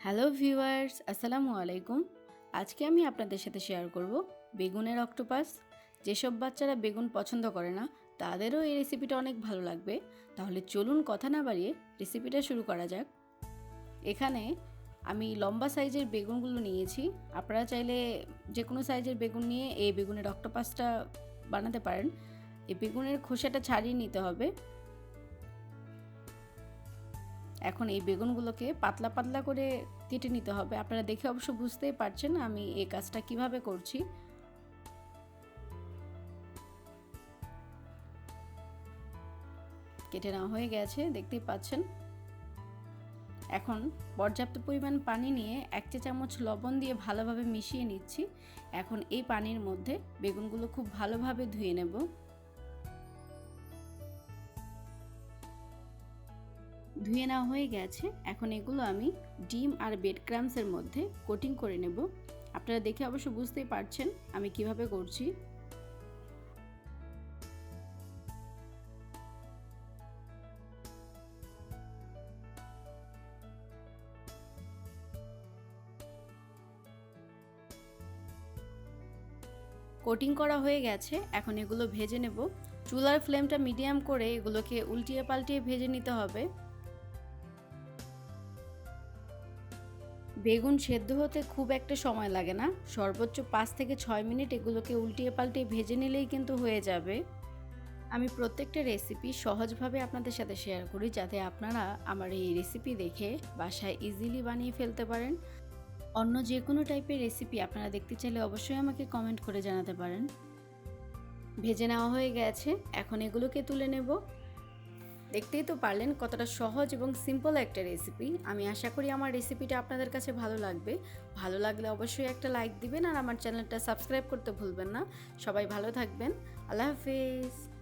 Hello viewers, আসসালামু আলাইকুম। আজকে আমি আপনাদের সাথে শেয়ার করব বেগুনের অক্টোপাস। যেসব বাচ্চারা বেগুন পছন্দ করে না, তাদেরও এই রেসিপিটা অনেক ভালো লাগবে। তাহলে চলুন কথা না বাড়িয়ে রেসিপিটা শুরু করা যাক। এখানে আমি লম্বা সাইজের বেগুনগুলো নিয়েছি। আপনারা চাইলে যে কোনো সাইজের বেগুন নিয়ে এই বেগুনের অক্টোপাসটা বানাতে পারেন। এই বেগুনের খোসাটা ছাড়িয়ে নিতে হবে। এখন এই বেগুনগুলোকে পাতলা পাতলা করে কেটে নিতে হবে। আপনারা দেখে অবশ্য বুঝতেই পারছেন আমি এই কাজটা কীভাবে করছি। কেটে নেওয়া হয়ে গেছে, দেখতেই পাচ্ছেন। এখন পর্যাপ্ত পরিমাণ পানি নিয়ে এক চা চামচ লবণ দিয়ে ভালোভাবে মিশিয়ে নিচ্ছি। এখন এই পানির মধ্যে বেগুনগুলো খুব ভালোভাবে ধুয়ে নেব। ধুয়ে নেওয়া হয়ে গেছে। এখন এগুলো আমি ডিম আর বেড ক্রামসের মধ্যে কোটিং করে নেব। আপনারা দেখে অবশ্য বুঝতেই পারছেন আমি কীভাবে করছি। কোটিং করা হয়ে গেছে। এখন এগুলো ভেজে নেব। চুলার ফ্লেমটা মিডিয়াম করে এগুলোকে উল্টিয়ে পাল্টিয়ে ভেজে নিতে হবে। বেগুন সেদ্ধ হতে খুব একটা সময় লাগে না। সর্বোচ্চ পাঁচ থেকে ছয় মিনিট এগুলোকে উল্টিয়ে পাল্টিয়ে ভেজে নিলেই কিন্তু হয়ে যাবে। আমি প্রত্যেকটা রেসিপি সহজভাবে আপনাদের সাথে শেয়ার করি যাতে আপনারা আমার এই রেসিপি দেখে বাসায় ইজিলি বানিয়ে ফেলতে পারেন। অন্য যে কোনো টাইপের রেসিপি আপনারা দেখতে চাইলে অবশ্যই আমাকে কমেন্ট করে জানাতে পারেন। ভেজে নেওয়া হয়ে গেছে। এখন এগুলোকে তুলে নেব। দেখতেই তো পারলেন কতটা সহজ এবং সিম্পল একটা রেসিপি আমি আশা করি আমার রেসিপিটা আপনাদের কাছে ভালো লাগবে। ভালো লাগলে অবশ্যই একটা লাইক দিবেন আর আমার চ্যানেলটা সাবস্ক্রাইব করতে ভুলবেন না। সবাই ভালো থাকবেন। আল্লাহ হাফিজ।